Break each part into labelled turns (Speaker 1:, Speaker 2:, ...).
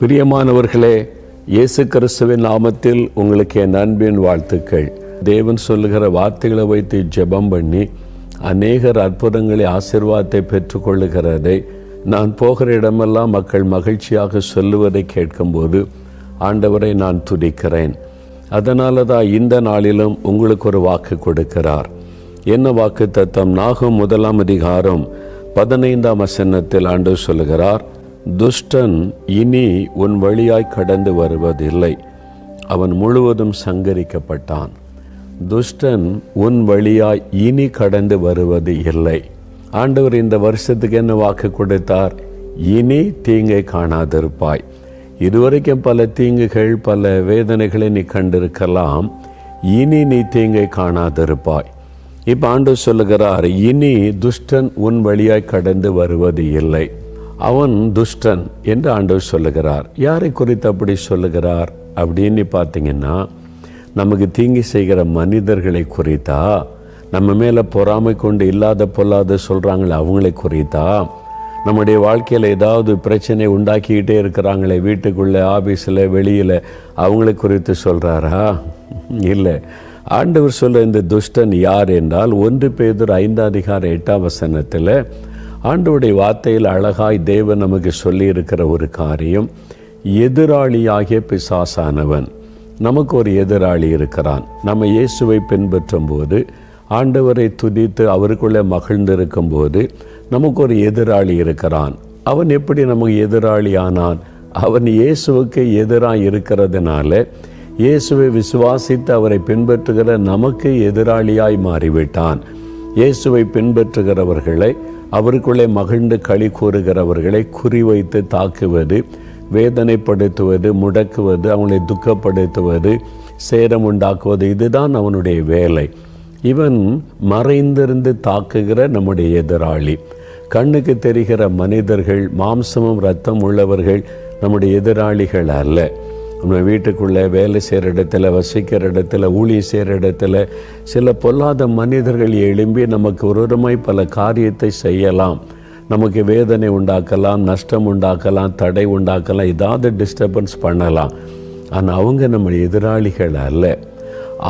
Speaker 1: பிரியமானவர்களே இயேசு கிறிஸ்துவின் நாமத்தில் உங்களுக்கு என் அன்பின் வாழ்த்துக்கள் தேவன் சொல்லுகிற வார்த்தைகளை வைத்து ஜெபம் பண்ணி அநேகர் அற்புதங்களை ஆசிர்வாதத்தை பெற்றுக்கொள்ளுகிறதை நான் போகிற இடமெல்லாம் மக்கள் மகிழ்ச்சியாக சொல்லுவதை கேட்கும்போது ஆண்டவரை நான் துடிக்கிறேன் அதனால தான் இந்த நாளிலும் உங்களுக்கு ஒரு வாக்கு கொடுக்கிறார் என்ன வாக்கு தத்தம் நாகம் முதலாம் அதிகாரம் பதினைந்தாம் வசனத்தில் ஆண்டு சொல்கிறார் துஷ்டன் இனி உன் வழியாய் கடந்து வருவதில்லை அவன் முழுவதும் சங்கரிக்கப்பட்டான் துஷ்டன் உன் வழியாய் இனி கடந்து வருவது இல்லை ஆண்டவர் இந்த வருஷத்துக்கு என்ன வாக்கு கொடுத்தார் இனி தீங்கை காணாதிருப்பாய் இதுவரைக்கும் பல தீங்குகள் பல வேதனைகளை நீ கண்டிருக்கலாம் இனி நீ தீங்கை காணாதிருப்பாய் இப்போ ஆண்டு சொல்லுகிறார் இனி துஷ்டன் உன் வழியாய் கடந்து வருவது இல்லை அவன் துஷ்டன் என்று ஆண்டவர் சொல்லுகிறார் யாரை குறித்து அப்படி சொல்லுகிறார் அப்படின்னு பார்த்தீங்கன்னா நமக்கு தீங்கு செய்கிற மனிதர்களை குறித்தா நம்ம மேலே பொறாமை கொண்டு இல்லாத பொல்லாத சொல்கிறாங்களே அவங்களை குறித்தா நம்முடைய வாழ்க்கையில் ஏதாவது பிரச்சனை உண்டாக்கிக்கிட்டே இருக்கிறாங்களே வீட்டுக்குள்ளே ஆஃபீஸில் வெளியில் அவங்களை குறித்து சொல்கிறாரா இல்லை ஆண்டவர் சொல்ல இந்த துஷ்டன் யார் என்றால் ஒன்று பேதூர் ஐந்தாம் அதிகார எட்டாம் வசனத்தில் ஆண்டவுடைய வார்த்தையில் அழகாய் தேவன் நமக்கு சொல்லியிருக்கிற ஒரு காரியம் எதிராளியாகிய பிசாசானவன் நமக்கு ஒரு எதிராளி இருக்கிறான் நம்ம இயேசுவை பின்பற்றும் போது ஆண்டவரை துதித்து அவருக்குள்ளே மகிழ்ந்திருக்கும் போது நமக்கு ஒரு எதிராளி இருக்கிறான் அவன் எப்படி நமக்கு எதிராளி ஆனான் அவன் இயேசுவுக்கு எதிராக இருக்கிறதுனால இயேசுவை விசுவாசித்து அவரை பின்பற்றுகிற நமக்கு எதிராளியாய் மாறிவிட்டான் இயேசுவை பின்பற்றுகிறவர்களை அவருக்குள்ளே மகிழ்ந்து களி கூறுகிறவர்களை குறிவைத்து தாக்குவது வேதனைப்படுத்துவது முடக்குவது அவங்களை துக்கப்படுத்துவது சேரம் உண்டாக்குவது இதுதான் அவனுடைய வேலை இவன் மறைந்திருந்து தாக்குகிற நம்முடைய எதிராளி கண்ணுக்கு தெரிகிற மனிதர்கள் மாம்சமும் ரத்தம் உள்ளவர்கள் நம்முடைய எதிராளிகள் அல்ல நம்ம வீட்டுக்குள்ளே வேலை செய்கிற இடத்துல வசிக்கிற இடத்துல ஊழிய செய்கிற இடத்துல சில பொல்லாத மனிதர்கள் எழும்பி நமக்கு ஒரு ஒருமை பல காரியத்தை செய்யலாம் நமக்கு வேதனை உண்டாக்கலாம் நஷ்டம் உண்டாக்கலாம் தடை உண்டாக்கலாம் ஏதாவது டிஸ்டர்பன்ஸ் பண்ணலாம் ஆனால் அவங்க நம்ம எதிராளிகள் அல்ல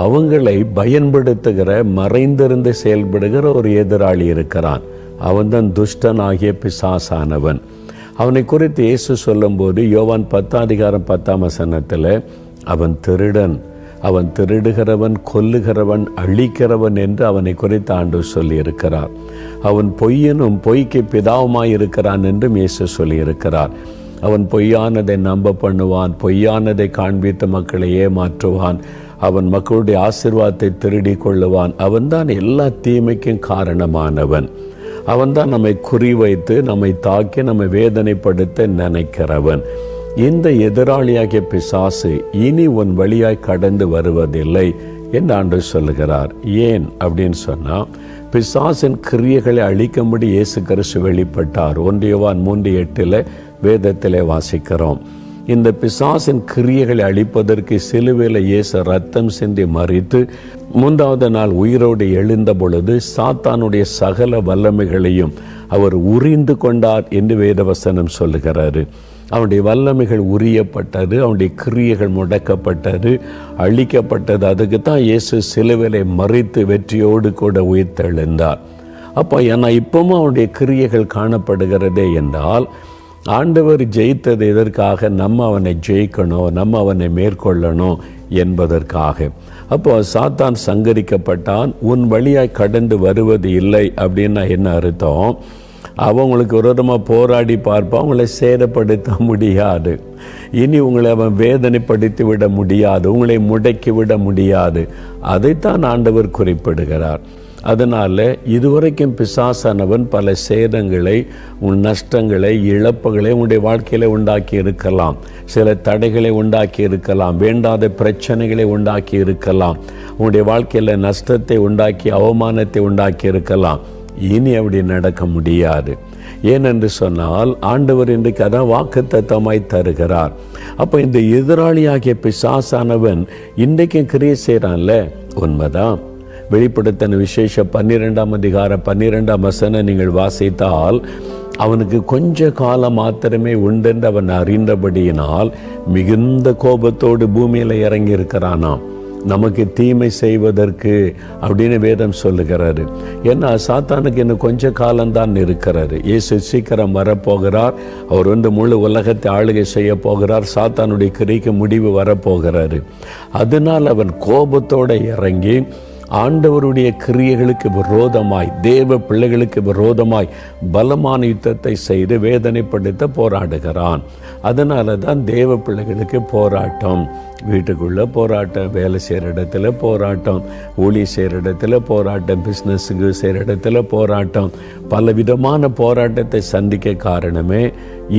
Speaker 1: அவங்களை பயன்படுத்துகிற மறைந்திருந்து செயல்படுகிற ஒரு எதிராளி இருக்கிறான் அவன்தான் துஷ்டன் ஆகிய பிசாசானவன் அவனை குறித்து இயேசு சொல்லும்போது யோவான் பத்தாம் அதிகாரம் பத்தாம் வசனத்தில் அவன் திருடன் அவன் திருடுகிறவன் கொல்லுகிறவன் அழிக்கிறவன் என்று அவனை குறித்து ஆண்டு சொல்லியிருக்கிறார் அவன் பொய்யனும் பொய்க்கு பிதாவுமாய் இருக்கிறான் என்றும் இயேசு சொல்லியிருக்கிறார் அவன் பொய்யானதை நம்ப பண்ணுவான் பொய்யானதை காண்பித்த மக்களை ஏமாற்றுவான் அவன் மக்களுடைய ஆசிர்வாதத்தை திருடி கொள்ளுவான் அவன்தான் எல்லா தீமைக்கும் காரணமானவன் அவன் தான் நம்மை குறிவைத்து நம்மை தாக்கி நம்மை வேதனைப்படுத்த நினைக்கிறவன் இந்த எதிராளியாகிய பிசாசு இனி உன் வழியாய் கடந்து வருவதில்லை என்று ஆண்டு சொல்லுகிறார் ஏன் அப்படின்னு சொன்னால் பிசாசின் கிரியைகளை அழிக்கும்படி இயேசு கரிசு வெளிப்பட்டார் ஒன்றியவான் மூன்று எட்டில் வேதத்திலே வாசிக்கிறோம் இந்த பிசாசின் கிரியைகளை அழிப்பதற்கு சிலுவையில் இயேசு ரத்தம் சிந்தி மறித்து மூன்றாவது நாள் உயிரோடு எழுந்த பொழுது சாத்தானுடைய சகல வல்லமைகளையும் அவர் உறிந்து கொண்டார் என்று வேதவசனம் சொல்லுகிறாரு அவனுடைய வல்லமைகள் உரியப்பட்டது அவனுடைய கிரியைகள் முடக்கப்பட்டது அழிக்கப்பட்டது அதுக்கு தான் இயேசு சிலுவிலை மறித்து வெற்றியோடு கூட உயிர்த்தெழுந்தார் அப்போ ஏன்னா இப்பவும் அவனுடைய கிரியைகள் காணப்படுகிறதே என்றால் ஆண்டவர் ஜெயித்தது எதற்காக நம்ம அவனை ஜெயிக்கணும் நம்ம அவனை மேற்கொள்ளணும் என்பதற்காக அப்போ சாத்தான் சங்கரிக்கப்பட்டான் உன் வழியாய் கடந்து வருவது இல்லை அப்படின்னா என்ன அர்த்தம் அவங்களுக்கு விதமாக போராடி பார்ப்பான் உங்களை சேதப்படுத்த முடியாது இனி உங்களை அவன் வேதனைப்படுத்தி விட முடியாது உங்களை முடக்கி விட முடியாது அதைத்தான் ஆண்டவர் குறிப்பிடுகிறார் அதனால் இதுவரைக்கும் பிசாசானவன் பல சேதங்களை உன் நஷ்டங்களை இழப்புகளை உன்னுடைய வாழ்க்கையில் உண்டாக்கி இருக்கலாம் சில தடைகளை உண்டாக்கி இருக்கலாம் வேண்டாத பிரச்சனைகளை உண்டாக்கி இருக்கலாம் உன்னுடைய வாழ்க்கையில் நஷ்டத்தை உண்டாக்கி அவமானத்தை உண்டாக்கி இருக்கலாம் இனி அப்படி நடக்க முடியாது ஏனென்று சொன்னால் ஆண்டவர் இன்றைக்கு அதான் வாக்கு தத்தமாய் தருகிறார் அப்போ இந்த எதிராளியாகிய பிசாசானவன் இன்றைக்கும் கிரியை செய்கிறான்ல உண்மைதான் வெளிப்படுத்தின விசேஷ பன்னிரெண்டாம் அதிகார பன்னிரெண்டாம் வசனை நீங்கள் வாசித்தால் அவனுக்கு கொஞ்ச காலம் மாத்திரமே உண்டென்று அவன் அறிந்தபடியினால் மிகுந்த கோபத்தோடு பூமியில் இறங்கி இருக்கிறானாம் நமக்கு தீமை செய்வதற்கு அப்படின்னு வேதம் சொல்லுகிறாரு ஏன்னா சாத்தானுக்கு இன்னும் கொஞ்ச காலம்தான் இருக்கிறாரு இயேசு சீக்கிரம் வரப்போகிறார் அவர் வந்து முழு உலகத்தை ஆளுகை செய்ய போகிறார் சாத்தானுடைய கிரிக்கு முடிவு வரப்போகிறாரு அதனால் அவன் கோபத்தோடு இறங்கி ஆண்டவருடைய கிரியைகளுக்கு விரோதமாய் தேவ பிள்ளைகளுக்கு விரோதமாய் பலமான யுத்தத்தை செய்து வேதனைப்படுத்த போராடுகிறான் அதனால தான் தேவ பிள்ளைகளுக்கு போராட்டம் வீட்டுக்குள்ளே போராட்டம் வேலை செய்கிற இடத்துல போராட்டம் ஊழி செய்கிற இடத்துல போராட்டம் பிஸ்னஸுக்கு செய்கிற இடத்துல போராட்டம் பலவிதமான போராட்டத்தை சந்திக்க காரணமே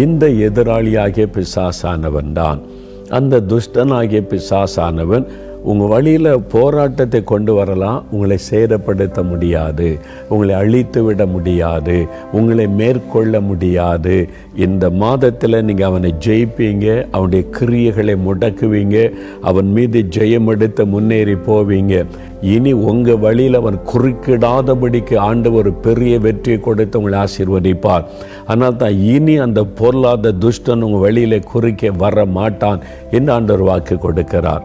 Speaker 1: இந்த எதிராளியாகிய பிசாசானவன் தான் அந்த துஷ்டனாகிய பிசாசானவன் உங்கள் வழியில் போராட்டத்தை கொண்டு வரலாம் உங்களை சேதப்படுத்த முடியாது உங்களை அழித்து விட முடியாது உங்களை மேற்கொள்ள முடியாது இந்த மாதத்தில் நீங்கள் அவனை ஜெயிப்பீங்க அவனுடைய கிரியைகளை முடக்குவீங்க அவன் மீது ஜெயம் எடுத்து முன்னேறி போவீங்க இனி உங்கள் வழியில் அவன் குறுக்கிடாதபடிக்கு ஆண்டு ஒரு பெரிய வெற்றியை கொடுத்து உங்களை ஆசீர்வதிப்பார் ஆனால் தான் இனி அந்த பொருளாத துஷ்டன் உங்கள் வழியில் குறுக்கே வர மாட்டான் என்று ஒரு வாக்கு கொடுக்கிறார்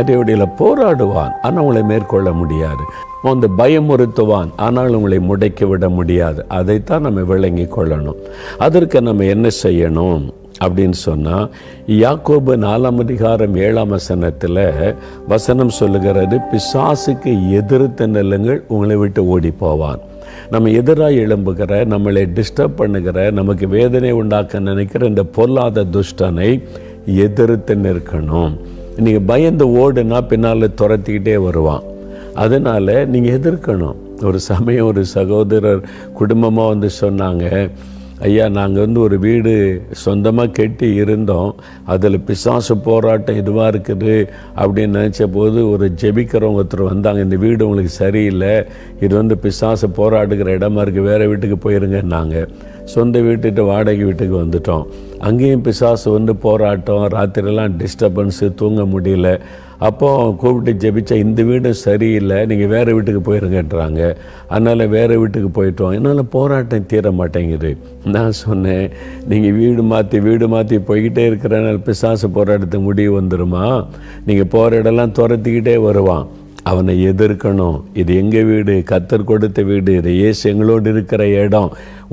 Speaker 1: அதையுடைய போராடுவான் ஆனால் உங்களை மேற்கொள்ள முடியாது வந்து பயமுறுத்துவான் ஆனால் உங்களை முடக்கி விட முடியாது அதைத்தான் நம்ம விளங்கி கொள்ளணும் அதற்கு நம்ம என்ன செய்யணும் அப்படின்னு சொன்னால் யாக்கோபு நாலாம் அதிகாரம் ஏழாம் வசனத்தில் வசனம் சொல்லுகிறது பிசாசுக்கு எதிர்த்து நெல்லுங்கள் உங்களை விட்டு ஓடி போவான் நம்ம எதிராக எழும்புகிற நம்மளை டிஸ்டர்ப் பண்ணுகிற நமக்கு வேதனை உண்டாக்க நினைக்கிற இந்த பொல்லாத துஷ்டனை எதிர்த்து நிற்கணும் நீங்கள் பயந்து ஓடுனா பின்னால் துரத்திக்கிட்டே வருவான் அதனால் நீங்கள் எதிர்க்கணும் ஒரு சமயம் ஒரு சகோதரர் குடும்பமாக வந்து சொன்னாங்க ஐயா நாங்கள் வந்து ஒரு வீடு சொந்தமாக கெட்டி இருந்தோம் அதில் பிசாசு போராட்டம் இதுவாக இருக்குது அப்படின்னு நினச்ச போது ஒரு ஜெபிக்கிறவங்க ஒருத்தர் வந்தாங்க இந்த வீடு உங்களுக்கு சரியில்லை இது வந்து பிசாசு போராடுகிற இடமா இருக்குது வேறு வீட்டுக்கு போயிருங்கன்னாங்க சொந்த வீட்டுக்கிட்ட வாடகை வீட்டுக்கு வந்துட்டோம் அங்கேயும் பிசாசு வந்து போராட்டம் ராத்திரிலாம் டிஸ்டர்பன்ஸு தூங்க முடியல அப்போ கூப்பிட்டு ஜெபிச்சா இந்த வீடு சரியில்லை நீங்கள் வேறு வீட்டுக்கு போயிருங்கன்றாங்க அதனால் வேறு வீட்டுக்கு போயிட்டோம் என்னால் போராட்டம் தீர மாட்டேங்குது நான் சொன்னேன் நீங்கள் வீடு மாற்றி வீடு மாற்றி போய்கிட்டே இருக்கிறனால பிசாசு போராட்டத்துக்கு முடிவு வந்துடுமா நீங்கள் போகிற இடம்லாம் துரத்திக்கிட்டே வருவான் அவனை எதிர்க்கணும் இது எங்கள் வீடு கத்தர் கொடுத்த வீடு இது ஏசு எங்களோடு இருக்கிற இடம்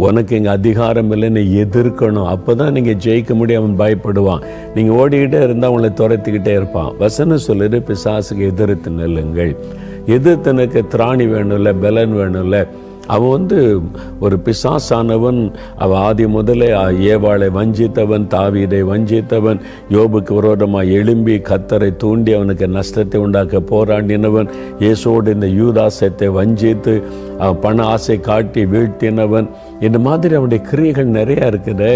Speaker 1: உனக்கு இங்கே அதிகாரம் இல்லைன்னு எதிர்க்கணும் அப்போ தான் நீங்கள் ஜெயிக்க முடியும் அவன் பயப்படுவான் நீங்கள் ஓடிக்கிட்டே இருந்தால் அவங்களை துரத்திக்கிட்டே இருப்பான் வசனம் சொல்லுது பிசாசுக்கு எதிர்த்து நெல்லுங்கள் எதிர்த்து திராணி திராணி வேணும்ல பலன் வேணும்ல அவ வந்து ஒரு பிசாசானவன் அவ ஆதி முதலே ஏவாளை வஞ்சித்தவன் தாவீதை வஞ்சித்தவன் யோபுக்கு விரோதமாக எழும்பி கத்தரை தூண்டி அவனுக்கு நஷ்டத்தை உண்டாக்க போராடினவன் இயேசோடு இந்த யூதாசத்தை வஞ்சித்து பண ஆசை காட்டி வீழ்த்தினவன் இந்த மாதிரி அவனுடைய கிரியைகள் நிறையா இருக்குது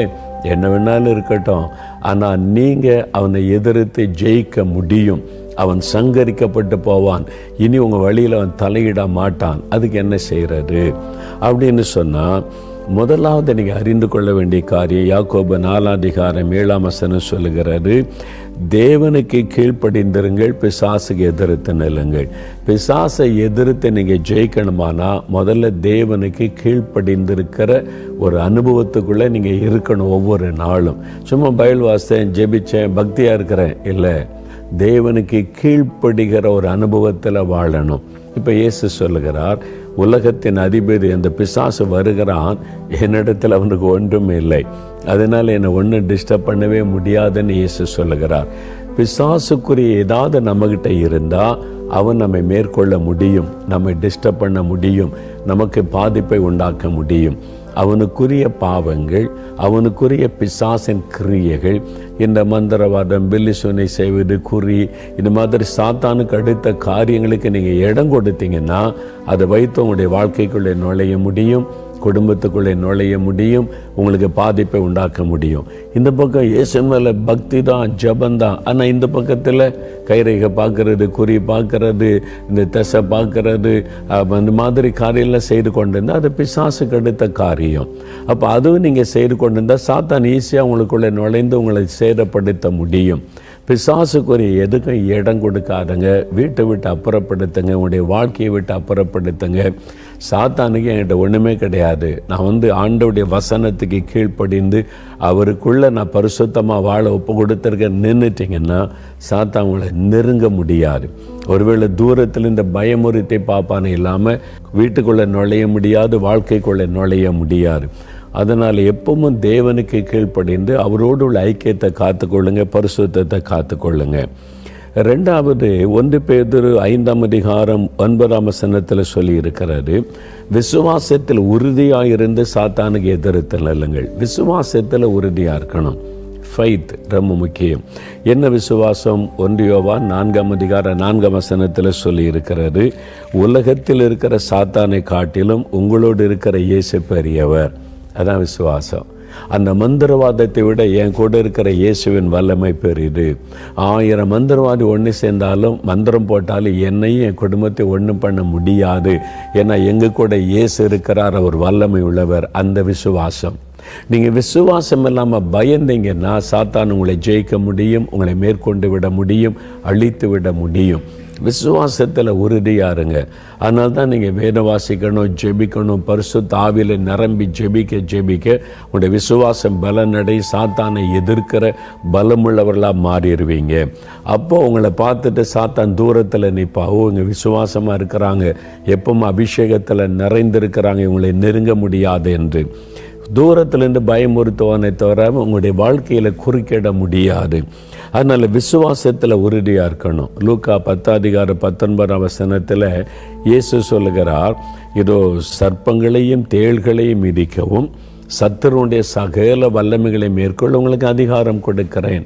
Speaker 1: என்ன வேணாலும் இருக்கட்டும் ஆனால் நீங்கள் அவனை எதிர்த்து ஜெயிக்க முடியும் அவன் சங்கரிக்கப்பட்டு போவான் இனி உங்கள் வழியில் அவன் தலையிட மாட்டான் அதுக்கு என்ன செய்கிறாரு அப்படின்னு சொன்னால் முதலாவது நீங்கள் அறிந்து கொள்ள வேண்டிய காரியம் யாக்கோபு நாலாதிகாரம் ஏழாம் வசனம் சொல்லுகிறாரு தேவனுக்கு கீழ்ப்படிந்திருங்கள் பிசாசுக்கு எதிர்த்து நிலுங்கள் பிசாசை எதிர்த்து நீங்கள் ஜெயிக்கணுமானா முதல்ல தேவனுக்கு கீழ்ப்படிந்திருக்கிற ஒரு அனுபவத்துக்குள்ளே நீங்கள் இருக்கணும் ஒவ்வொரு நாளும் சும்மா பயில் வாசன் ஜெபிச்சேன் பக்தியாக இருக்கிறேன் இல்லை தேவனுக்கு கீழ்ப்படுகிற ஒரு அனுபவத்தில் வாழணும் இப்போ இயேசு சொல்லுகிறார் உலகத்தின் அதிபதி அந்த பிசாசு வருகிறான் என்னிடத்தில் அவனுக்கு ஒன்றும் இல்லை அதனால் என்னை ஒன்றும் டிஸ்டர்ப் பண்ணவே முடியாதுன்னு இயேசு சொல்லுகிறார் பிசாசுக்குரிய ஏதாவது நம்மகிட்ட இருந்தால் அவன் நம்மை மேற்கொள்ள முடியும் நம்மை டிஸ்டர்ப் பண்ண முடியும் நமக்கு பாதிப்பை உண்டாக்க முடியும் அவனுக்குரிய பாவங்கள் அவனுக்குரிய பிசாசின் கிரியைகள் இந்த மந்திரவாதம் பில்லிசுனை செய்வது குறி இந்த மாதிரி சாத்தானுக்கு அடுத்த காரியங்களுக்கு நீங்கள் இடம் கொடுத்தீங்கன்னா அதை வைத்து உங்களுடைய வாழ்க்கைக்குள்ளே நுழைய முடியும் குடும்பத்துக்குள்ளே நுழைய முடியும் உங்களுக்கு பாதிப்பை உண்டாக்க முடியும் இந்த பக்கம் இயேசு மேலே பக்தி தான் ஜபந்தான் ஆனால் இந்த பக்கத்தில் கைரேகை பார்க்கறது குறி பார்க்கறது இந்த தசை பார்க்கறது அந்த மாதிரி காரியெல்லாம் செய்து கொண்டு இருந்தால் அது பிசாசுக்கு அடுத்த காரியம் அப்போ அதுவும் நீங்கள் செய்து கொண்டு இருந்தால் சாத்தான் ஈஸியாக உங்களுக்குள்ளே நுழைந்து உங்களை சேதப்படுத்த முடியும் பிசாசுக்குரிய எதுக்கும் இடம் கொடுக்காதங்க வீட்டை விட்டு அப்புறப்படுத்துங்க உங்களுடைய வாழ்க்கையை விட்டு அப்புறப்படுத்துங்க சாத்தானுக்கு என்கிட்ட ஒன்றுமே கிடையாது நான் வந்து ஆண்டவுடைய வசனத்துக்கு கீழ்ப்படிந்து அவருக்குள்ளே நான் பரிசுத்தமாக வாழ ஒப்பு கொடுத்துருக்க நின்றுட்டிங்கன்னா சாத்தா உங்களை நெருங்க முடியாது ஒருவேளை தூரத்தில் இந்த பயமுறுத்தை பார்ப்பானு இல்லாமல் வீட்டுக்குள்ளே நுழைய முடியாது வாழ்க்கைக்குள்ளே நுழைய முடியாது அதனால் எப்பவும் தேவனுக்கு கீழ்ப்படிந்து அவரோடு உள்ள ஐக்கியத்தை காத்துக்கொள்ளுங்க பரிசுத்தத்தை காத்துக்கொள்ளுங்கள் ரெண்டாவது ஒன்று பேதொரு ஐந்தாம் அதிகாரம் ஒன்பதாம் வசனத்தில் இருக்கிறாரு விசுவாசத்தில் உறுதியாக இருந்து சாத்தானுக்கு எதிர்த்து நல்லுங்கள் விசுவாசத்தில் உறுதியாக இருக்கணும் ஃபைத் ரொம்ப முக்கியம் என்ன விசுவாசம் ஒன்றியோவா நான்காம் அதிகார நான்காம் வசனத்தில் இருக்கிறது உலகத்தில் இருக்கிற சாத்தானை காட்டிலும் உங்களோடு இருக்கிற இயேசு பெரியவர் அதான் விசுவாசம் அந்த மந்திரவாதத்தை விட என் கூட இருக்கிற இயேசுவின் வல்லமை பெரியது ஆயிரம் மந்திரவாதி ஒன்று சேர்ந்தாலும் மந்திரம் போட்டாலும் என்னையும் என் குடும்பத்தை ஒன்றும் பண்ண முடியாது ஏன்னா எங்கள் கூட இயேசு இருக்கிறார் அவர் வல்லமை உள்ளவர் அந்த விசுவாசம் நீங்கள் விசுவாசம் இல்லாமல் பயந்தீங்கன்னா சாத்தான் உங்களை ஜெயிக்க முடியும் உங்களை மேற்கொண்டு விட முடியும் அழித்து விட முடியும் விசுவாசத்தில் உறுதியாக இருங்க அதனால தான் நீங்கள் வேத வாசிக்கணும் ஜெபிக்கணும் பரிசு தாவியில் நிரம்பி ஜெபிக்க ஜெபிக்க உங்களுடைய விசுவாசம் பலனடை சாத்தானை எதிர்க்கிற பலமுள்ளவர்களாக மாறிடுவீங்க அப்போது உங்களை பார்த்துட்டு சாத்தான் தூரத்தில் நிற்பா ஓ இவங்க விசுவாசமாக இருக்கிறாங்க எப்பவும் அபிஷேகத்தில் நிறைந்திருக்கிறாங்க இவங்களை நெருங்க முடியாது என்று தூரத்திலிருந்து பயமுறுத்துவானே தவிர உங்களுடைய வாழ்க்கையில் குறுக்கிட முடியாது அதனால் விசுவாசத்தில் உறுதியாக இருக்கணும் லூக்கா பத்தாதிகார பத்தொன்பதாம் வசனத்தில் இயேசு சொல்லுகிறார் இதோ சர்ப்பங்களையும் தேள்களையும் மிதிக்கவும் சத்துருடைய சகல வல்லமைகளை மேற்கொள்ள உங்களுக்கு அதிகாரம் கொடுக்கிறேன்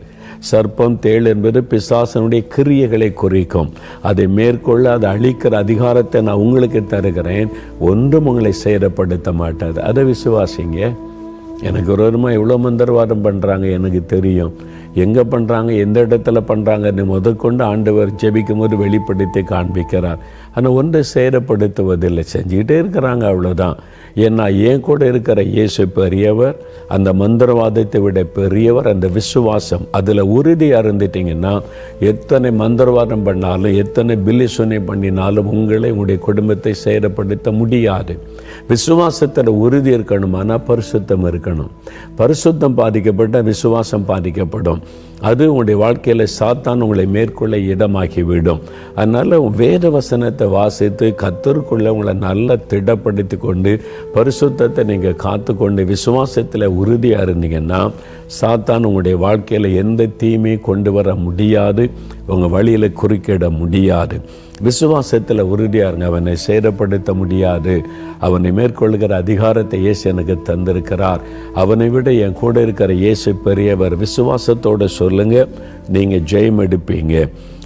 Speaker 1: சர்ப்பம் தேள் என்பது பிசாசனுடைய கிரியைகளை குறிக்கும் அதை மேற்கொள்ள அதை அழிக்கிற அதிகாரத்தை நான் உங்களுக்கு தருகிறேன் ஒன்றும் உங்களை சேதப்படுத்த மாட்டாது அதை விசுவாசிங்க எனக்கு ஒரு வருமா இவ்வளோ மந்திரவாதம் பண்ணுறாங்க எனக்கு தெரியும் எங்கே பண்ணுறாங்க எந்த இடத்துல பண்ணுறாங்கன்னு முதற்கொண்டு ஆண்டவர் ஜெபிக்கும் போது வெளிப்படுத்தி காண்பிக்கிறார் ஆனால் ஒன்றை சேரப்படுத்துவதில்லை செஞ்சுக்கிட்டே இருக்கிறாங்க அவ்வளோதான் ஏன்னா என் கூட இருக்கிற இயேசு பெரியவர் அந்த மந்திரவாதத்தை விட பெரியவர் அந்த விசுவாசம் அதில் உறுதியாக இருந்துட்டிங்கன்னா எத்தனை மந்திரவாதம் பண்ணாலும் எத்தனை பில்லி சுனை பண்ணினாலும் உங்களை உங்களுடைய குடும்பத்தை சேரப்படுத்த முடியாது விசுவாசத்தில் உறுதி இருக்கணுமானால் பரிசுத்தம் இருக்கணும் பரிசுத்தம் பாதிக்கப்பட்ட விசுவாசம் பாதிக்கப்படும் அது உங்களுடைய வாழ்க்கையில் சாத்தான் உங்களை மேற்கொள்ள இடமாகிவிடும் அதனால் வேத வசனத்தை வாசித்து கத்தருக்குள்ளே உங்களை நல்லா திடப்படுத்தி கொண்டு பரிசுத்தத்தை நீங்கள் காத்துக்கொண்டு விசுவாசத்தில் உறுதியாக இருந்தீங்கன்னா சாத்தான் உங்களுடைய வாழ்க்கையில் எந்த தீமையும் கொண்டு வர முடியாது உங்கள் வழியில் குறுக்கிட முடியாது விசுவாசத்தில் உறுதியாக இருங்க அவனை சேதப்படுத்த முடியாது அவனை மேற்கொள்கிற அதிகாரத்தை இயேசு எனக்கு தந்திருக்கிறார் அவனை விட என் கூட இருக்கிற இயேசு பெரியவர் விசுவாசத்தோடு சொல்லுங்கள் நீங்கள் ஜெயம் எடுப்பீங்க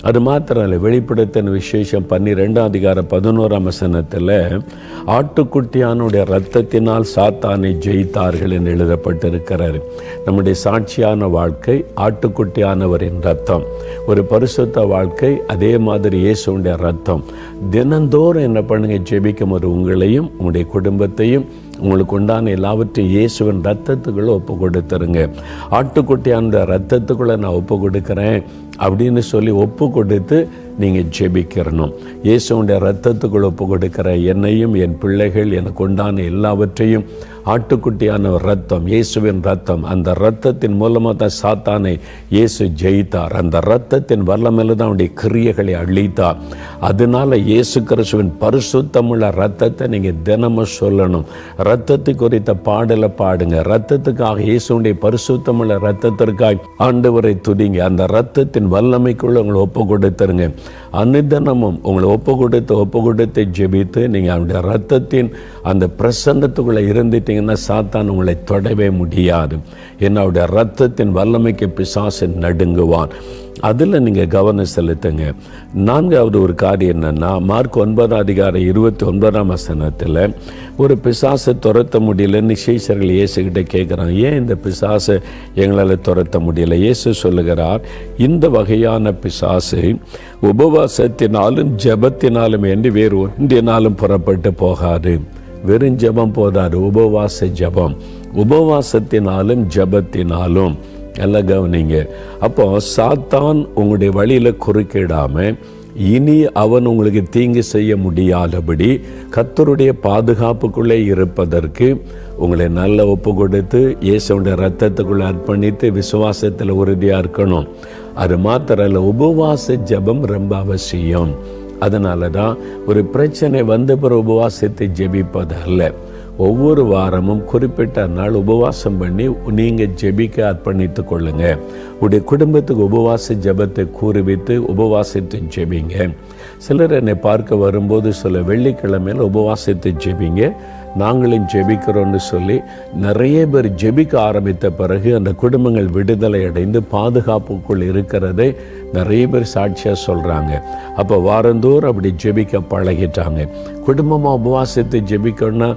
Speaker 1: அது மாத்திரம் இல்லை வெளிப்படுத்தின விசேஷம் பன்னிரெண்டாம் அதிகார பதினோராம் வசனத்தில் ஆட்டுக்குட்டியானுடைய ரத்தத்தினால் சாத்தானை ஜெயித்தார்கள் என்று எழுதப்பட்டிருக்கிறார் நம்முடைய சாட்சியான வாழ்க்கை ஆட்டுக்குட்டியானவரின் ரத்தம் ஒரு பரிசுத்த வாழ்க்கை அதே மாதிரி இயேசுடைய ரத்தம் தினந்தோறும் என்ன பண்ணுங்க ஜெபிக்கும் ஒரு உங்களையும் உங்களுடைய குடும்பத்தையும் உங்களுக்கு உண்டான எல்லாவற்றையும் இயேசுவின் ரத்தத்துக்குள்ளே ஒப்பு கொடுத்துருங்க அந்த ரத்தத்துக்குள்ளே நான் ஒப்பு கொடுக்குறேன் அப்படின்னு சொல்லி ஒப்பு கொடுத்து நீங்கள் ஜெபிக்கிறணும் இயேசுடைய ரத்தத்துக்குள்ளே ஒப்பு கொடுக்குற என்னையும் என் பிள்ளைகள் எனக்கு உண்டான எல்லாவற்றையும் ஆட்டுக்குட்டியான ரத்தம் இயேசுவின் ரத்தம் அந்த ரத்தத்தின் மூலமாக தான் சாத்தானை இயேசு ஜெயித்தார் அந்த ரத்தத்தின் வல்லமையில் தான் அவனுடைய கிரியைகளை அழித்தார் அதனால இயேசு கிறிஸ்துவின் பரிசுத்தமுள்ள ரத்தத்தை நீங்கள் தினமும் சொல்லணும் ரத்தத்து குறித்த பாடலை பாடுங்க ரத்தத்துக்காக இயேசுடைய பரிசுத்தமுள்ள ரத்தத்திற்காக ஆண்டவரை துதிங்க அந்த ரத்தத்தின் வல்லமைக்குள்ள உங்களை ஒப்பு கொடுத்துருங்க அனுதினமும் உங்களை ஒப்பு கொடுத்து ஒப்பு கொடுத்து ஜெபித்து நீங்கள் அவனுடைய ரத்தத்தின் அந்த பிரசன்னத்துக்குள்ளே இருந்துட்டீங்க பார்த்தீங்கன்னா சாத்தான் உங்களை தொடவே முடியாது என்னோட ரத்தத்தின் வல்லமைக்கு பிசாசு நடுங்குவான் அதில் நீங்கள் கவனம் செலுத்துங்க நான்காவது ஒரு காரியம் என்னென்னா மார்க் ஒன்பதாம் அதிகாரம் இருபத்தி ஒன்பதாம் வசனத்தில் ஒரு பிசாசை துரத்த முடியலன்னு சீசர்கள் இயேசுகிட்ட கேட்குறாங்க ஏன் இந்த பிசாசை எங்களால் துரத்த முடியல இயேசு சொல்லுகிறார் இந்த வகையான பிசாசு உபவாசத்தினாலும் ஜபத்தினாலும் என்று வேறு ஒன்றினாலும் புறப்பட்டு போகாது வெறும் ஜபம் போதாது உபவாச ஜபம் உபவாசத்தினாலும் ஜபத்தினாலும் எல்லாம் கவனிங்க அப்போ சாத்தான் உங்களுடைய வழியில் குறுக்கிடாமல் இனி அவன் உங்களுக்கு தீங்கு செய்ய முடியாதபடி கத்தருடைய பாதுகாப்புக்குள்ளே இருப்பதற்கு உங்களை நல்ல ஒப்பு கொடுத்து இயேசுடைய ரத்தத்துக்குள்ளே அர்ப்பணித்து விசுவாசத்தில் உறுதியாக இருக்கணும் அது மாத்திரம் உபவாச ஜபம் ரொம்ப அவசியம் அதனால தான் ஒரு பிரச்சனை வந்த பிற உபவாசத்தை ஜெபிப்பது அல்ல ஒவ்வொரு வாரமும் குறிப்பிட்ட நாள் உபவாசம் பண்ணி நீங்கள் ஜெபிக்க அர்ப்பணித்து கொள்ளுங்க உடைய குடும்பத்துக்கு உபவாச ஜபத்தை கூறுவித்து உபவாசத்தை ஜெபிங்க சிலர் என்னை பார்க்க வரும்போது சில வெள்ளிக்கிழமையில் உபவாசத்தை ஜெபிங்க நாங்களும் ஜெபிக்கிறோன்னு சொல்லி நிறைய பேர் ஜெபிக்க ஆரம்பித்த பிறகு அந்த குடும்பங்கள் விடுதலை அடைந்து பாதுகாப்புக்குள் இருக்கிறதை நிறைய பேர் சாட்சியாக சொல்கிறாங்க அப்போ வாரந்தோறும் அப்படி ஜெபிக்க பழகிட்டாங்க குடும்பமாக உபவாசத்தை ஜெபிக்கணும்னா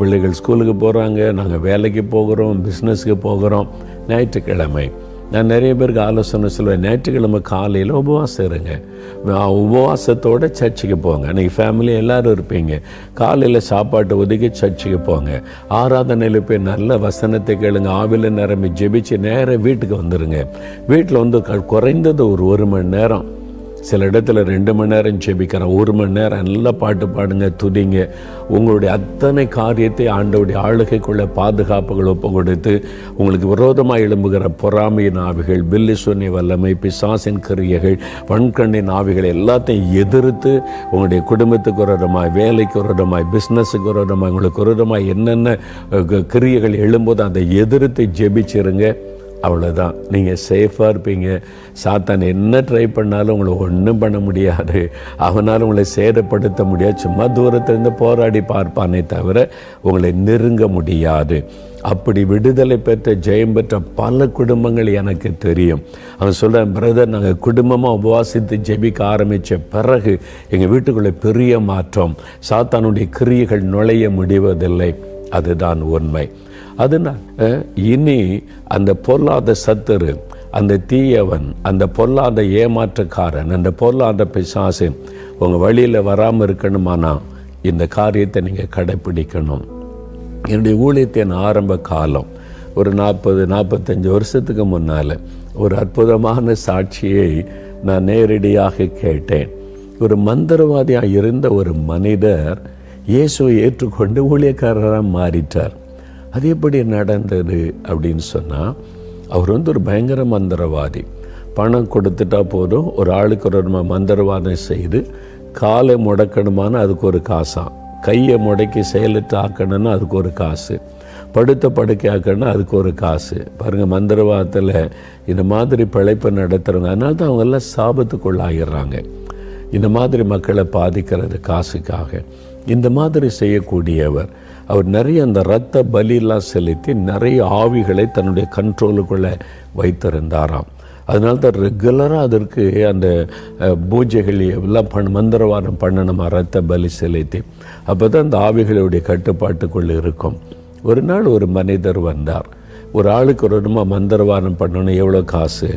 Speaker 1: பிள்ளைகள் ஸ்கூலுக்கு போகிறாங்க நாங்கள் வேலைக்கு போகிறோம் பிஸ்னஸ்க்கு போகிறோம் ஞாயிற்றுக்கிழமை நான் நிறைய பேருக்கு ஆலோசனை சொல்லுவேன் ஞாயிற்றுக்கிழமை காலையில் உபவாசம் இருங்க உபவாசத்தோடு சர்ச்சுக்கு போங்க அன்றைக்கி ஃபேமிலி எல்லோரும் இருப்பீங்க காலையில் சாப்பாட்டு ஒதுக்கி சர்ச்சுக்கு போங்க ஆராதனையில் போய் நல்ல வசனத்தை கேளுங்க ஆவில நிரம்பி ஜெபிச்சு நேராக வீட்டுக்கு வந்துடுங்க வீட்டில் வந்து குறைந்தது ஒரு ஒரு மணி நேரம் சில இடத்துல ரெண்டு மணி நேரம் ஜெபிக்கிறேன் ஒரு மணி நேரம் நல்லா பாட்டு பாடுங்க துதிங்க உங்களுடைய அத்தனை காரியத்தை ஆண்டவுடைய ஆளுகைக்குள்ள பாதுகாப்புகள் ஒப்பு கொடுத்து உங்களுக்கு விரோதமாக எழும்புகிற பொறாமையின் ஆவிகள் பில்லி சொன்னி வல்லமை பிசாசின் கிரியைகள் வன்கண்ணின் ஆவிகள் எல்லாத்தையும் எதிர்த்து உங்களுடைய குடும்பத்துக்கு விரோதமாய் வேலைக்கு விரோதமாய் பிஸ்னஸுக்கு உரதமாக உங்களுக்கு விரோதமாக என்னென்ன கிரியைகள் எழும்போது அதை எதிர்த்து ஜெபிச்சிருங்க அவ்வளோதான் நீங்கள் சேஃபாக இருப்பீங்க சாத்தான் என்ன ட்ரை பண்ணாலும் உங்களை ஒன்றும் பண்ண முடியாது அவனால் உங்களை சேதப்படுத்த முடியாது சும்மா தூரத்திலிருந்து போராடி பார்ப்பானே தவிர உங்களை நெருங்க முடியாது அப்படி விடுதலை பெற்ற ஜெயம் பெற்ற பல குடும்பங்கள் எனக்கு தெரியும் அவன் சொல்கிறேன் பிரதர் நாங்கள் குடும்பமாக உபவாசித்து ஜெபிக்க ஆரம்பித்த பிறகு எங்கள் வீட்டுக்குள்ளே பெரிய மாற்றம் சாத்தானுடைய கிரியைகள் நுழைய முடிவதில்லை அதுதான் உண்மை அதனால் இனி அந்த பொருளாத சத்துரு அந்த தீயவன் அந்த பொல்லாத ஏமாற்றக்காரன் அந்த பொருளாத பிசாசு உங்கள் வழியில் வராமல் இருக்கணுமானா இந்த காரியத்தை நீங்கள் கடைப்பிடிக்கணும் என்னுடைய ஊழியத்தின் ஆரம்ப காலம் ஒரு நாற்பது நாற்பத்தஞ்சு வருஷத்துக்கு முன்னால் ஒரு அற்புதமான சாட்சியை நான் நேரடியாக கேட்டேன் ஒரு மந்திரவாதியாக இருந்த ஒரு மனிதர் இயேசுவை ஏற்றுக்கொண்டு ஊழியக்காரராக மாறிட்டார் அது எப்படி நடந்தது அப்படின்னு சொன்னால் அவர் வந்து ஒரு பயங்கர மந்திரவாதி பணம் கொடுத்துட்டா போதும் ஒரு ஆளுக்கு ஒரு மந்திரவாதம் செய்து காலை முடக்கணுமான்னு அதுக்கு ஒரு காசாம் கையை முடக்கி செயலிட்டு ஆக்கணும்னா அதுக்கு ஒரு காசு படுத்த படுக்கை ஆக்கணும்னா அதுக்கு ஒரு காசு பாருங்கள் மந்திரவாதத்தில் இந்த மாதிரி பிழைப்பை நடத்துகிறவங்க அதனால தான் அவங்கெல்லாம் சாபத்துக்குள்ளாகிடுறாங்க இந்த மாதிரி மக்களை பாதிக்கிறது காசுக்காக இந்த மாதிரி செய்யக்கூடியவர் அவர் நிறைய அந்த இரத்த பலியெல்லாம் செலுத்தி நிறைய ஆவிகளை தன்னுடைய கண்ட்ரோலுக்குள்ளே வைத்திருந்தாராம் அதனால தான் ரெகுலராக அதற்கு அந்த பூஜைகள் எல்லாம் பண்ண மந்திரவாரம் பண்ணணுமா ரத்த பலி செலுத்தி அப்போ தான் அந்த ஆவிகளுடைய கட்டுப்பாட்டுக்குள்ளே இருக்கும் ஒரு நாள் ஒரு மனிதர் வந்தார் ஒரு ஆளுக்கு ஒரு மந்திரவாரம் பண்ணணும் எவ்வளோ காசு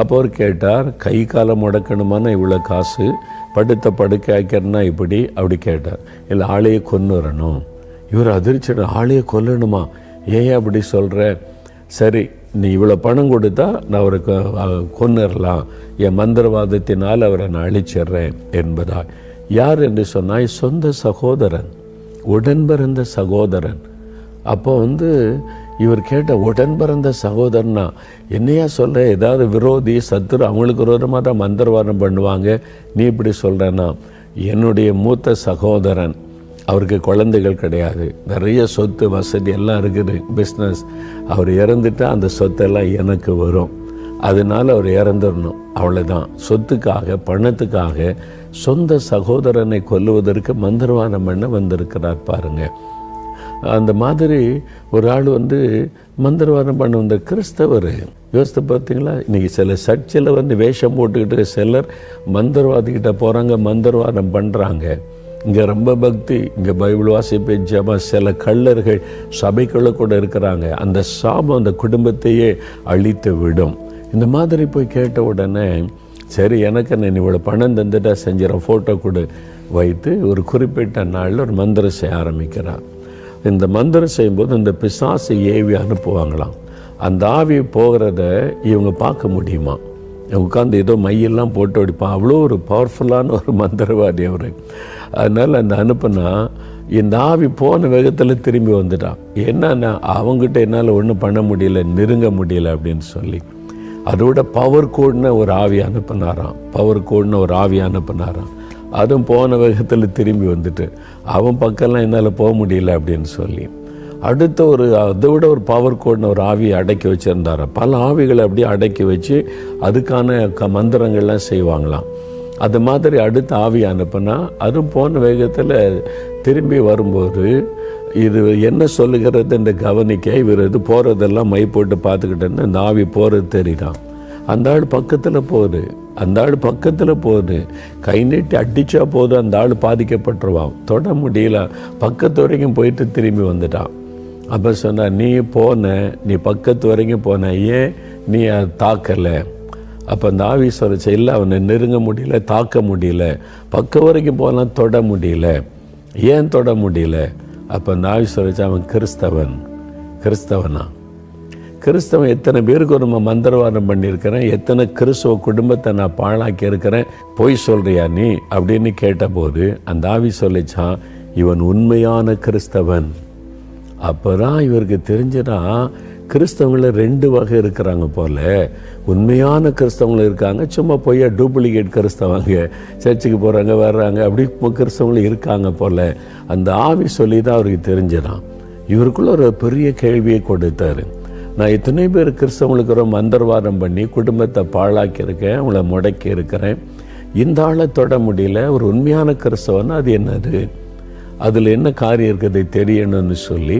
Speaker 1: அப்போ அவர் கேட்டார் கை காலம் முடக்கணுமானா இவ்வளோ காசு படுத்த படுக்கை ஆக்கிறனா இப்படி அப்படி கேட்டார் இல்லை ஆளையை கொண்டு வரணும் இவர் அதிர்ச்சியோட ஆளையே கொல்லணுமா ஏன் அப்படி சொல்கிற சரி நீ இவ்வளோ பணம் கொடுத்தா நான் அவருக்கு கொன்னுடலாம் என் மந்திரவாதத்தினால் அவரை நான் அழிச்சிடுறேன் என்பதால் யார் என்று சொன்னால் சொந்த சகோதரன் உடன் பிறந்த சகோதரன் அப்போ வந்து இவர் கேட்ட உடன் பிறந்த சகோதரனா என்னையா சொல்கிற ஏதாவது விரோதி சத்துரு அவங்களுக்கு விரோதமாக தான் மந்திரவாதம் பண்ணுவாங்க நீ இப்படி சொல்கிறனா என்னுடைய மூத்த சகோதரன் அவருக்கு குழந்தைகள் கிடையாது நிறைய சொத்து வசதி எல்லாம் இருக்குது பிஸ்னஸ் அவர் இறந்துட்டால் அந்த சொத்தெல்லாம் எனக்கு வரும் அதனால் அவர் இறந்துடணும் அவ்வளோதான் சொத்துக்காக பணத்துக்காக சொந்த சகோதரனை கொல்லுவதற்கு மந்திரவாதம் பண்ண வந்திருக்கிறார் பாருங்கள் அந்த மாதிரி ஒரு ஆள் வந்து மந்திரவாதம் பண்ண வந்த கிறிஸ்தவர் யோசித்து பார்த்தீங்களா இன்றைக்கி சில சர்ச்சில் வந்து வேஷம் போட்டுக்கிட்டு சிலர் மந்திரவாதிக்கிட்ட போகிறாங்க மந்திரவாதம் பண்ணுறாங்க இங்கே ரொம்ப பக்தி இங்கே பைபிள் வாசிப்பு ஜபம் சில கள்ளர்கள் சபைக்குள்ள கூட இருக்கிறாங்க அந்த சாபம் அந்த குடும்பத்தையே அழித்து விடும் இந்த மாதிரி போய் கேட்ட உடனே சரி எனக்கு நான் இவ்வளோ பணம் தந்துட்டா செஞ்சிட ஃபோட்டோ கொடு வைத்து ஒரு குறிப்பிட்ட நாளில் ஒரு மந்திரம் செய்ய ஆரம்பிக்கிறார் இந்த மந்திரம் செய்யும்போது இந்த பிசாசு ஏவி அனுப்புவாங்களாம் அந்த ஆவி போகிறத இவங்க பார்க்க முடியுமா உட்காந்து ஏதோ மையெல்லாம் போட்டு அடிப்பான் அவ்வளோ ஒரு பவர்ஃபுல்லான ஒரு மந்திரவாதி அவர் அதனால் அந்த அனுப்புனா இந்த ஆவி போன வேகத்தில் திரும்பி வந்துட்டான் என்னன்னா அவங்ககிட்ட என்னால் ஒன்றும் பண்ண முடியல நெருங்க முடியல அப்படின்னு சொல்லி அதோட பவர் கோடுன்னு ஒரு ஆவி அனுப்புனாராம் பவர் கோடுன்னு ஒரு ஆவி அனுப்புனாராம் அதுவும் போன வேகத்தில் திரும்பி வந்துட்டு அவன் பக்கம்லாம் என்னால் போக முடியல அப்படின்னு சொல்லி அடுத்த ஒரு அதை விட ஒரு பவர் கோட்னு ஒரு ஆவியை அடக்கி வச்சுருந்தார் பல ஆவிகளை அப்படியே அடக்கி வச்சு அதுக்கான க மந்திரங்கள்லாம் செய்வாங்களாம் அது மாதிரி அடுத்த ஆவி அனுப்புனா அது போன வேகத்தில் திரும்பி வரும்போது இது என்ன சொல்லுகிறதுன்ற கவனிக்க இவர் இது போகிறதெல்லாம் மை போட்டு பார்த்துக்கிட்டேன்னு இந்த ஆவி போகிறது தெரியுதான் அந்த ஆள் பக்கத்தில் போகுது அந்த ஆள் பக்கத்தில் போகுது கை நீட்டி அடித்தா போதும் அந்த ஆள் பாதிக்கப்பட்டுருவான் தொட முடியல பக்கத்து வரைக்கும் போயிட்டு திரும்பி வந்துட்டான் அப்போ சொன்னார் நீ போன நீ பக்கத்து வரைக்கும் போன ஏன் நீ அதை தாக்கலை அப்போ அந்த ஆவி சொல்லிச்சு இல்லை அவனை நெருங்க முடியல தாக்க முடியல பக்கம் வரைக்கும் போனால் தொட முடியல ஏன் தொட முடியல அப்போ அந்த ஆவி அவன் கிறிஸ்தவன் கிறிஸ்தவனா கிறிஸ்தவன் எத்தனை பேருக்கு ஒரு மந்திரவாதம் பண்ணியிருக்கிறேன் எத்தனை கிறிஸ்தவ குடும்பத்தை நான் பாழாக்கி இருக்கிறேன் பொய் சொல்கிறியா நீ அப்படின்னு கேட்டபோது அந்த ஆவி சொல்லிச்சான் இவன் உண்மையான கிறிஸ்தவன் அப்போ தான் இவருக்கு தெரிஞ்சதா கிறிஸ்தவங்கள ரெண்டு வகை இருக்கிறாங்க போல் உண்மையான கிறிஸ்தவங்களும் இருக்காங்க சும்மா பொய்யா டூப்ளிகேட் கிறிஸ்தவங்க சர்ச்சுக்கு போகிறாங்க வர்றாங்க அப்படி கிறிஸ்தவங்களும் இருக்காங்க போல அந்த ஆவி சொல்லி தான் அவருக்கு தெரிஞ்சிடான் இவருக்குள்ள ஒரு பெரிய கேள்வியை கொடுத்தாரு நான் இத்தனை பேர் கிறிஸ்தவங்களுக்கு ரொம்ப மந்திரவாதம் பண்ணி குடும்பத்தை பாழாக்கியிருக்கேன் அவங்கள முடக்கி இருக்கிறேன் இந்த ஆளை தொட முடியல ஒரு உண்மையான கிறிஸ்தவன்னா அது என்னது அதில் என்ன காரியம் இருக்கிறதை தெரியணும்னு சொல்லி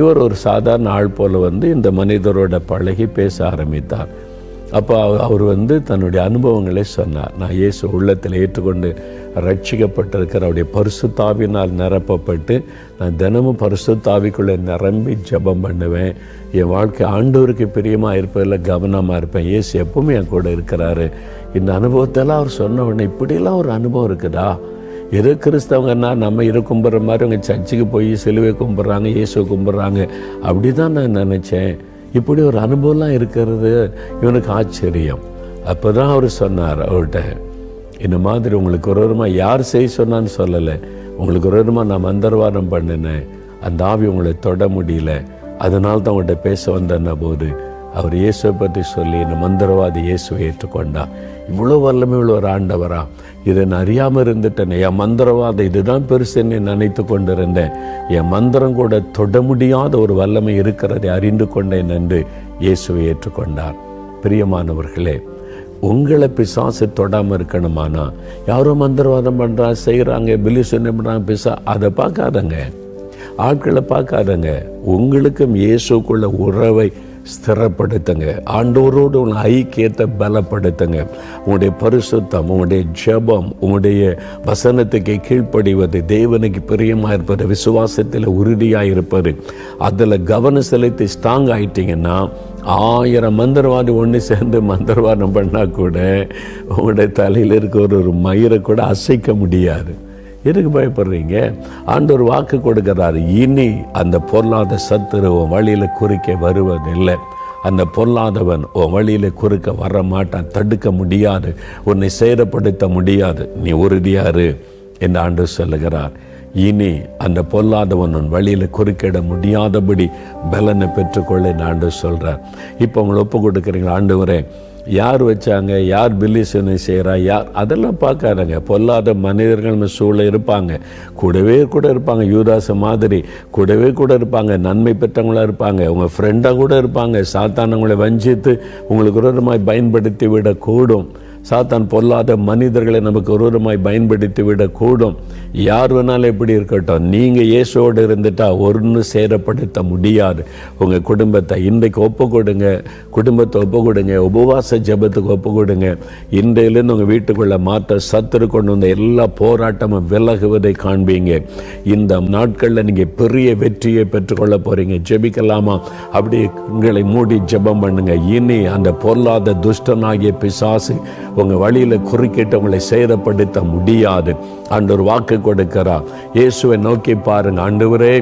Speaker 1: இவர் ஒரு சாதாரண ஆள் போல் வந்து இந்த மனிதரோட பழகி பேச ஆரம்பித்தார் அப்போ அவர் வந்து தன்னுடைய அனுபவங்களை சொன்னார் நான் இயேசு உள்ளத்தில் ஏற்றுக்கொண்டு ரட்சிக்கப்பட்டிருக்கிற அவருடைய பரிசுத்தாவினால் நிரப்பப்பட்டு நான் தினமும் பரிசுத்தாவிக்குள்ளே நிரம்பி ஜபம் பண்ணுவேன் என் வாழ்க்கை ஆண்டோருக்கு பிரியமாக இருப்பதில் கவனமாக இருப்பேன் இயேசு எப்பவுமே என் கூட இருக்கிறாரு இந்த அனுபவத்தெல்லாம் அவர் சொன்ன உடனே இப்படிலாம் ஒரு அனுபவம் இருக்குதா ஏதோ கிறிஸ்தவங்கன்னா நம்ம இதை கும்பிட்ற மாதிரி அவங்க சர்ச்சுக்கு போய் சிலுவை கும்பிட்றாங்க இயேசுவை கும்பிட்றாங்க அப்படி தான் நான் நினச்சேன் இப்படி ஒரு அனுபவம்லாம் இருக்கிறது இவனுக்கு ஆச்சரியம் அப்போ தான் அவர் சொன்னார் அவர்கிட்ட இந்த மாதிரி உங்களுக்கு ஒரு விதமாக யார் செய்ய சொன்னான்னு சொல்லலை உங்களுக்கு ஒரு விதமாக நான் மந்திரவாதம் பண்ணினேன் அந்த ஆவி உங்களை தொட முடியல அதனால தான் உங்கள்கிட்ட பேச வந்தேன்ன போது அவர் இயேசுவை பற்றி சொல்லி இந்த மந்திரவாதி இயேசுவை ஏற்றுக்கொண்டா இவ்வளோ வல்லமை உள்ள ஒரு ஆண்டவரா இதை நான் அறியாமல் இருந்துட்டேன் என் மந்திரவாதம் இதுதான் பெருசுன்னு நினைத்து கொண்டிருந்தேன் என் மந்திரம் கூட தொட முடியாத ஒரு வல்லமை இருக்கிறதை அறிந்து கொண்டேன் என்று இயேசுவை ஏற்றுக்கொண்டார் பிரியமானவர்களே உங்களை பிசாசு தொடாமல் இருக்கணுமானா யாரோ மந்திரவாதம் பண்ணுறா செய்கிறாங்க பில்லி சொன்ன பண்ணுறாங்க பிசா அதை பார்க்காதங்க ஆட்களை பார்க்காதங்க உங்களுக்கும் இயேசுக்குள்ள உறவை ஸ்திரப்படுத்துங்க ஆண்டோரோடு உன் ஐக்கியத்தை பலப்படுத்துங்க உங்களுடைய பரிசுத்தம் உங்களுடைய ஜபம் உங்களுடைய வசனத்துக்கு கீழ்ப்படிவது தேவனுக்கு பிரியமாக இருப்பது விசுவாசத்தில் உறுதியாக இருப்பது அதில் கவனம் செலுத்தி ஸ்ட்ராங் ஆயிட்டீங்கன்னா ஆயிரம் மந்திரவாதி ஒன்று சேர்ந்து மந்திரவாதம் பண்ணால் கூட உங்களுடைய தலையில் இருக்கிற ஒரு மயிரை கூட அசைக்க முடியாது எதுக்கு பயப்படுறீங்க ஒரு வாக்கு கொடுக்குறாரு இனி அந்த பொருளாத சத்துரு உன் வழியில் குறுக்கே வருவதில்லை அந்த பொல்லாதவன் உன் வழியில் குறுக்க வர மாட்டான் தடுக்க முடியாது உன்னை சேதப்படுத்த முடியாது நீ உறுதியாரு என்று ஆண்டு சொல்லுகிறார் இனி அந்த பொல்லாதவன் உன் வழியில் குறுக்கிட முடியாதபடி பலனை பெற்றுக்கொள்ள ஆண்டு சொல்கிறார் இப்போ உங்களை ஒப்பு கொடுக்குறீங்களா ஆண்டு வரேன் யார் வச்சாங்க யார் பில்லிசனை செய்கிறா யார் அதெல்லாம் பார்க்காதங்க பொல்லாத மனிதர்கள் நம்ம இருப்பாங்க கூடவே கூட இருப்பாங்க யூதாச மாதிரி கூடவே கூட இருப்பாங்க நன்மை பெற்றவங்களாக இருப்பாங்க உங்கள் ஃப்ரெண்டாக கூட இருப்பாங்க சாத்தானவங்களை வஞ்சித்து உங்களுக்கு மாதிரி பயன்படுத்தி விடக்கூடும் சாத்தான் பொல்லாத மனிதர்களை நமக்கு ஒருவருமாய் பயன்படுத்தி விடக்கூடும் யார் வேணாலும் எப்படி இருக்கட்டும் நீங்கள் இயேசுவோடு இருந்துட்டால் ஒன்று சேரப்படுத்த முடியாது உங்கள் குடும்பத்தை இன்றைக்கு ஒப்பு கொடுங்க குடும்பத்தை ஒப்பு கொடுங்க உபவாச ஜபத்துக்கு ஒப்பு கொடுங்க இன்றையிலேருந்து உங்கள் வீட்டுக்குள்ளே மாற்ற சத்துரு கொண்டு வந்த எல்லா போராட்டமும் விலகுவதை காண்பீங்க இந்த நாட்களில் நீங்கள் பெரிய வெற்றியை பெற்றுக்கொள்ள போகிறீங்க ஜெபிக்கலாமா அப்படி உங்களை மூடி ஜெபம் பண்ணுங்கள் இனி அந்த பொருளாத துஷ்டனாகிய பிசாசு உங்கள் வழியில் குறுக்கிட்டு உங்களை சேதப்படுத்த முடியாது ஆண்டவர் வாக்கு கொடுக்கிறார் இயேசுவை நோக்கி பாருங்க ஆண்டவரே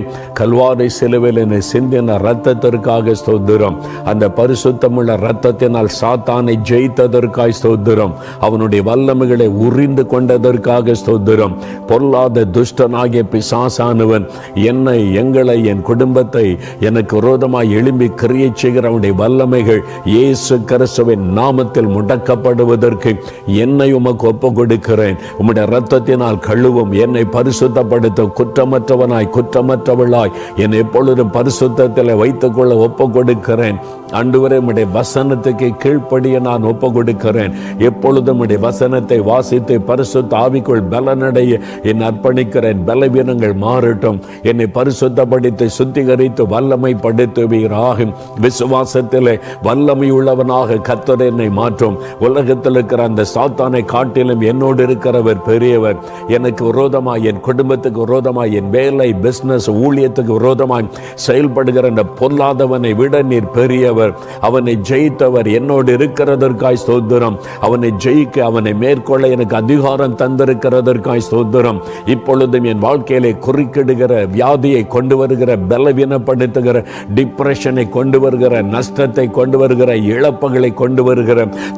Speaker 1: கல்வாரை சிலுவையில் என்னை சிந்தின ரத்தத்திற்காக ஸ்தோத்திரம் அந்த பரிசுத்தமுள்ள ரத்தத்தினால் சாத்தானை ஜெயித்ததற்காக ஸ்தோத்திரம் அவனுடைய வல்லமைகளை உறிந்து கொண்டதற்காக ஸ்தோத்திரம் பொருளாத துஷ்டனாகிய பிசாசானவன் என்னை எங்களை என் குடும்பத்தை எனக்கு விரோதமாக எழும்பி கிரியை செய்கிற அவனுடைய வல்லமைகள் இயேசு கிறிஸ்துவின் நாமத்தில் முடக்கப்படுவதற்கு உமக்கு என்னை உமக்கு ஒப்பு கொடுக்கிறேன் உம்முடைய ரத்தத்தினால் கழுவும் என்னை பரிசுத்தப்படுத்தும் குற்றமற்றவனாய் குற்றமற்றவளாய் என்னை எப்பொழுதும் பரிசுத்தத்தில் கொள்ள ஒப்பு கொடுக்கிறேன் அன்று வரை உடைய வசனத்துக்கு கீழ்ப்படிய நான் ஒப்பு கொடுக்கிறேன் எப்பொழுதும் உடைய வசனத்தை வாசித்து பரிசுத்த ஆவிக்குள் பலனடைய என் அர்ப்பணிக்கிறேன் பலவீனங்கள் மாறட்டும் என்னை பரிசுத்தப்படுத்தி சுத்திகரித்து வல்லமை படுத்துவீராகும் விசுவாசத்திலே வல்லமை உள்ளவனாக கத்தர் என்னை மாற்றும் உலகத்தில் இருக்கிற இருக்கிற அந்த சாத்தானை காட்டிலும் என்னோடு இருக்கிறவர் பெரியவர் எனக்கு விரோதமாய் என் குடும்பத்துக்கு விரோதமாய் என் வேலை பிஸ்னஸ் ஊழியத்துக்கு விரோதமாய் செயல்படுகிற அந்த பொல்லாதவனை விட நீர் பெரியவர் அவனை ஜெயித்தவர் என்னோடு இருக்கிறதற்காய் சோதரம் அவனை ஜெயிக்க அவனை மேற்கொள்ள எனக்கு அதிகாரம் தந்திருக்கிறதற்காய் சோதரம் இப்பொழுதும் என் வாழ்க்கையிலே குறுக்கிடுகிற வியாதியை கொண்டு வருகிற பலவீனப்படுத்துகிற டிப்ரெஷனை கொண்டு வருகிற நஷ்டத்தை கொண்டு வருகிற இழப்புகளை கொண்டு வருகிற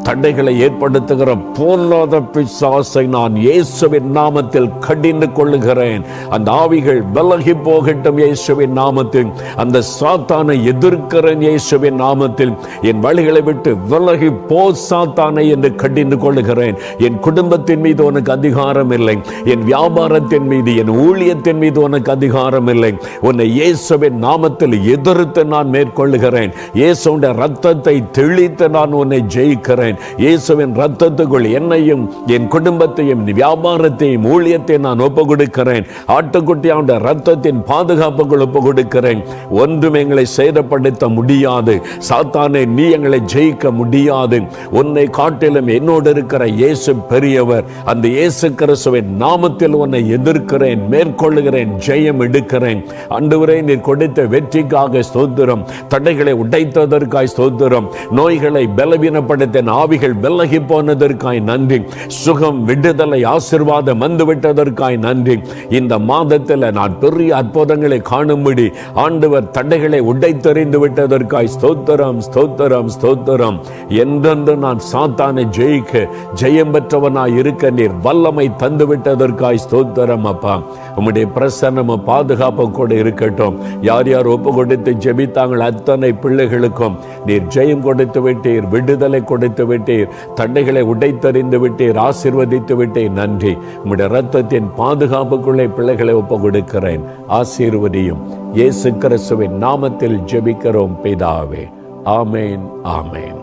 Speaker 1: தடைகளை ஏற்படுத்த பயன்படுத்துகிற பொருளாத பிசாசை நான் இயேசுவின் நாமத்தில் கடிந்து கொள்ளுகிறேன் அந்த ஆவிகள் விலகி போகட்டும் இயேசுவின் நாமத்தில் அந்த சாத்தானை எதிர்க்கிறேன் இயேசுவின் நாமத்தில் என் வழிகளை விட்டு விலகி போ சாத்தானை என்று கடிந்து கொள்ளுகிறேன் என் குடும்பத்தின் மீது உனக்கு அதிகாரம் இல்லை என் வியாபாரத்தின் மீது என் ஊழியத்தின் மீது உனக்கு அதிகாரம் இல்லை உன்னை இயேசுவின் நாமத்தில் எதிர்த்து நான் மேற்கொள்ளுகிறேன் இயேசுடைய ரத்தத்தை தெளித்து நான் உன்னை ஜெயிக்கிறேன் இயேசுவின் ரத்தத்துக்குள் என்னையும் என் குடும்பத்தையும் வியாபாரத்தையும் ஊழியத்தை நான் ஒப்பு கொடுக்கிறேன் ஆட்டுக்குட்டியாண்ட ரத்தத்தின் பாதுகாப்புகள் ஒப்பு கொடுக்கிறேன் ஒன்றும் எங்களை சேதப்படுத்த முடியாது சாத்தானே நீ எங்களை ஜெயிக்க முடியாது உன்னை காட்டிலும் என்னோடு இருக்கிற இயேசு பெரியவர் அந்த இயேசு கிறிஸ்துவின் நாமத்தில் உன்னை எதிர்க்கிறேன் மேற்கொள்ளுகிறேன் ஜெயம் எடுக்கிறேன் அன்றுவரை நீ கொடுத்த வெற்றிக்காக ஸ்தோத்திரம் தடைகளை உடைத்ததற்காய் ஸ்தோத்திரம் நோய்களை பலவீனப்படுத்த ஆவிகள் விலகி போ போனதற்காய் நன்றி சுகம் விடுதலை ஆசிர்வாதம் விட்டதற்காய் நன்றி இந்த மாதத்தில் நான் பெரிய அற்புதங்களை காணும்படி ஆண்டவர் தடைகளை உடைத்தறிந்து விட்டதற்காய் ஸ்தோத்திரம் ஸ்தோத்திரம் ஸ்தோத்திரம் என்றென்று நான் சாத்தானை ஜெயிக்க ஜெயம் பெற்றவனாய் இருக்க நீர் வல்லமை தந்து விட்டதற்காய் ஸ்தோத்திரம் அப்பா உம்முடைய பிரசன்னம் பாதுகாப்பு கூட இருக்கட்டும் யார் யார் ஒப்பு கொடுத்து ஜெபித்தாங்கள் அத்தனை பிள்ளைகளுக்கும் நீர் ஜெயம் கொடுத்து விட்டீர் விடுதலை கொடுத்து விட்டீர் தண்டைகள் எங்களை உடைத்தறிந்து விட்டேன் ஆசிர்வதித்து விட்டேன் நன்றி உங்களுடைய ரத்தத்தின் பாதுகாப்புக்குள்ளே பிள்ளைகளை ஒப்பு கொடுக்கிறேன் ஆசீர்வதியும் இயேசு கிறிஸ்துவின் நாமத்தில் ஜெபிக்கிறோம் பிதாவே ஆமேன் ஆமேன்